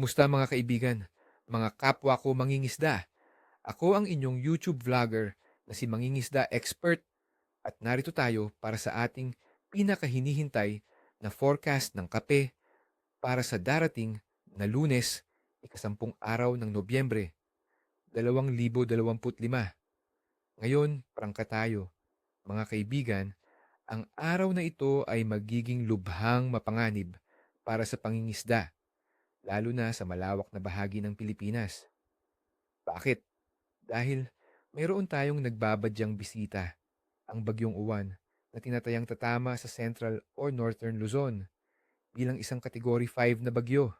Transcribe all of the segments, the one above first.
Kumusta mga kaibigan? Mga kapwa ko mangingisda. Ako ang inyong YouTube vlogger na si Mangingisda Expert at narito tayo para sa ating pinakahinihintay na forecast ng kape para sa darating na lunes, ikasampung araw ng Nobyembre, 2025. Ngayon, prangka tayo. Mga kaibigan, ang araw na ito ay magiging lubhang mapanganib para sa pangingisda lalo na sa malawak na bahagi ng Pilipinas. Bakit? Dahil mayroon tayong nagbabadyang bisita, ang Bagyong Uwan, na tinatayang tatama sa Central or Northern Luzon bilang isang Category 5 na bagyo.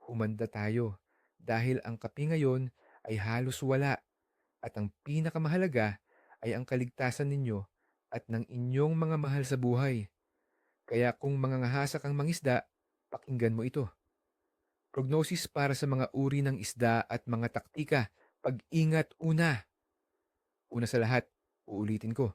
Humanda tayo dahil ang kapi ngayon ay halos wala at ang pinakamahalaga ay ang kaligtasan ninyo at ng inyong mga mahal sa buhay. Kaya kung mangangahasa kang mangisda, pakinggan mo ito. Prognosis para sa mga uri ng isda at mga taktika. Pag-ingat una. Una sa lahat, uulitin ko,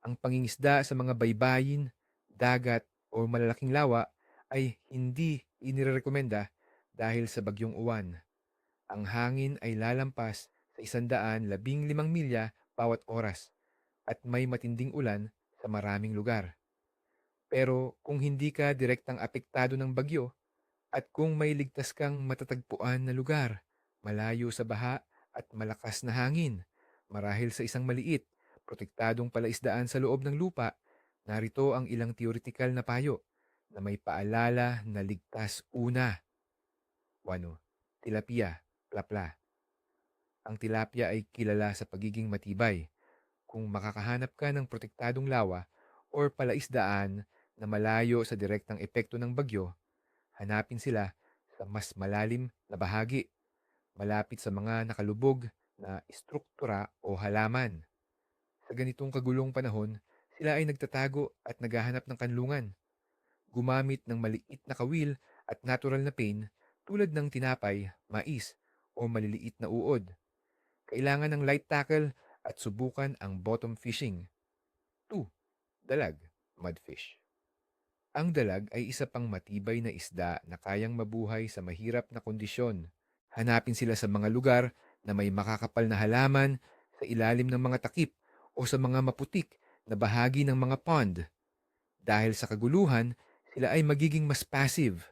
ang pangingisda sa mga baybayin, dagat o malalaking lawa ay hindi inirekomenda dahil sa bagyong uwan. Ang hangin ay lalampas sa isandaan labing limang milya bawat oras at may matinding ulan sa maraming lugar. Pero kung hindi ka direktang apektado ng bagyo, at kung may ligtas kang matatagpuan na lugar, malayo sa baha at malakas na hangin, marahil sa isang maliit, protektadong palaisdaan sa loob ng lupa, narito ang ilang theoretical na payo na may paalala na ligtas una. Wano, tilapia, plapla. Ang tilapia ay kilala sa pagiging matibay. Kung makakahanap ka ng protektadong lawa or palaisdaan na malayo sa direktang epekto ng bagyo, Hanapin sila sa mas malalim na bahagi, malapit sa mga nakalubog na istruktura o halaman. Sa ganitong kagulong panahon, sila ay nagtatago at naghahanap ng kanlungan. Gumamit ng maliit na kawil at natural na pain tulad ng tinapay, mais o maliliit na uod. Kailangan ng light tackle at subukan ang bottom fishing. 2. Dalag, mudfish. Ang dalag ay isa pang matibay na isda na kayang mabuhay sa mahirap na kondisyon. Hanapin sila sa mga lugar na may makakapal na halaman, sa ilalim ng mga takip o sa mga maputik na bahagi ng mga pond. Dahil sa kaguluhan, sila ay magiging mas passive.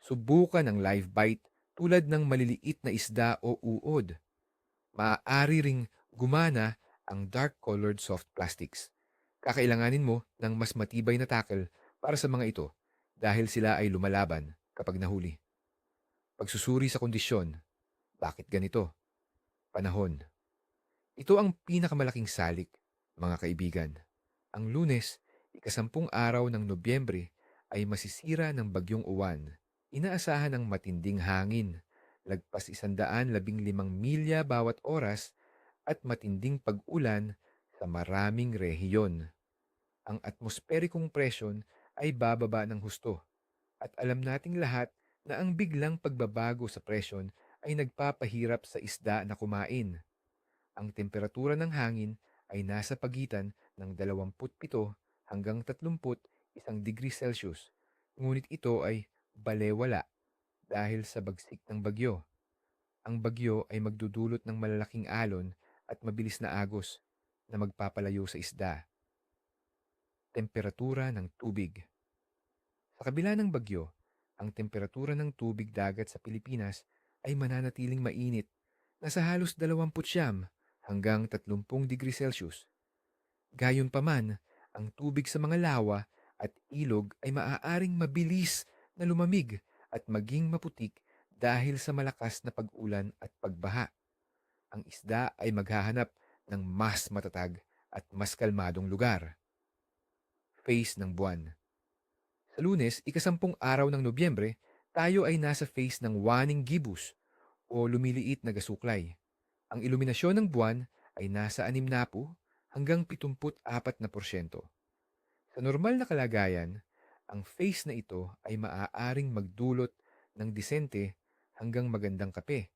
Subukan ang live bite tulad ng maliliit na isda o uod. Maaari ring gumana ang dark-colored soft plastics. Kakailanganin mo ng mas matibay na tackle para sa mga ito dahil sila ay lumalaban kapag nahuli. Pagsusuri sa kondisyon. Bakit ganito? Panahon. Ito ang pinakamalaking salik, mga kaibigan. Ang lunes, ikasampung araw ng Nobyembre, ay masisira ng bagyong uwan. Inaasahan ng matinding hangin, lagpas isandaan labing limang milya bawat oras at matinding pag-ulan sa maraming rehiyon. Ang atmosperikong presyon ay bababa ng husto. At alam nating lahat na ang biglang pagbabago sa presyon ay nagpapahirap sa isda na kumain. Ang temperatura ng hangin ay nasa pagitan ng 27 hanggang 31 degree Celsius, ngunit ito ay balewala dahil sa bagsik ng bagyo. Ang bagyo ay magdudulot ng malalaking alon at mabilis na agos na magpapalayo sa isda temperatura ng tubig. Sa kabila ng bagyo, ang temperatura ng tubig dagat sa Pilipinas ay mananatiling mainit, nasa halos 20 hanggang 30 degree Celsius. Gayunpaman, ang tubig sa mga lawa at ilog ay maaaring mabilis na lumamig at maging maputik dahil sa malakas na pag-ulan at pagbaha. Ang isda ay maghahanap ng mas matatag at mas kalmadong lugar phase ng buwan. Sa lunes, ikasampung araw ng Nobyembre, tayo ay nasa phase ng waning gibus o lumiliit na gasuklay. Ang iluminasyon ng buwan ay nasa 6 na po hanggang 74 na porsyento. Sa normal na kalagayan, ang phase na ito ay maaaring magdulot ng disente hanggang magandang kape.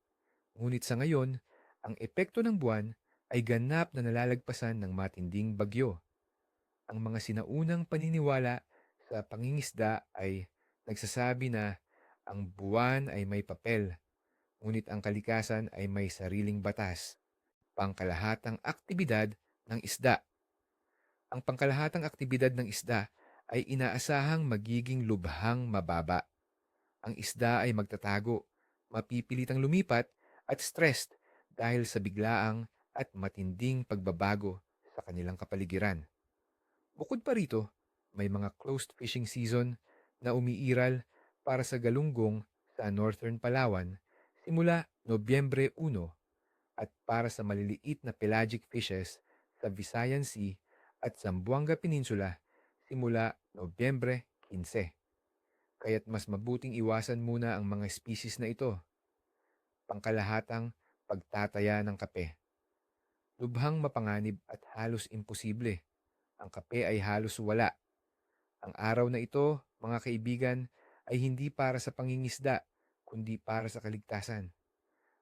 Ngunit sa ngayon, ang epekto ng buwan ay ganap na nalalagpasan ng matinding bagyo. Ang mga sinaunang paniniwala sa pangingisda ay nagsasabi na Ang buwan ay may papel, ngunit ang kalikasan ay may sariling batas. Pangkalahatang aktibidad ng isda. Ang pangkalahatang aktibidad ng isda ay inaasahang magiging lubhang mababa. Ang isda ay magtatago, mapipilitang lumipat at stressed dahil sa biglaang at matinding pagbabago sa kanilang kapaligiran. Bukod pa rito, may mga closed fishing season na umiiral para sa galunggong sa Northern Palawan simula Nobyembre 1 at para sa maliliit na pelagic fishes sa Visayan Sea at Zamboanga Peninsula simula Nobyembre 15. Kaya't mas mabuting iwasan muna ang mga species na ito. Pangkalahatang pagtataya ng kape. Lubhang mapanganib at halos imposible. Ang kape ay halos wala. Ang araw na ito, mga kaibigan, ay hindi para sa pangingisda, kundi para sa kaligtasan.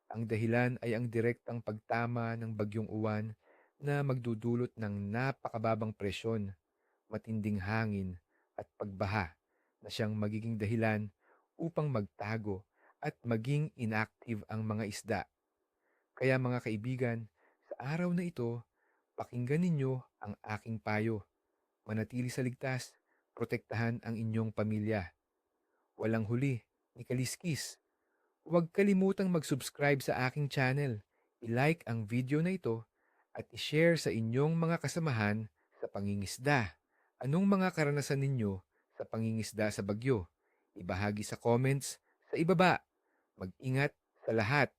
Ang dahilan ay ang direktang pagtama ng bagyong uwan na magdudulot ng napakababang presyon, matinding hangin at pagbaha na siyang magiging dahilan upang magtago at maging inactive ang mga isda. Kaya mga kaibigan, sa araw na ito, pakinggan ninyo ang aking payo. Manatili sa ligtas, protektahan ang inyong pamilya. Walang huli, ni Kaliskis. Huwag kalimutang mag-subscribe sa aking channel, i-like ang video na ito at i-share sa inyong mga kasamahan sa pangingisda. Anong mga karanasan ninyo sa pangingisda sa bagyo? Ibahagi sa comments sa ibaba. Mag-ingat sa lahat.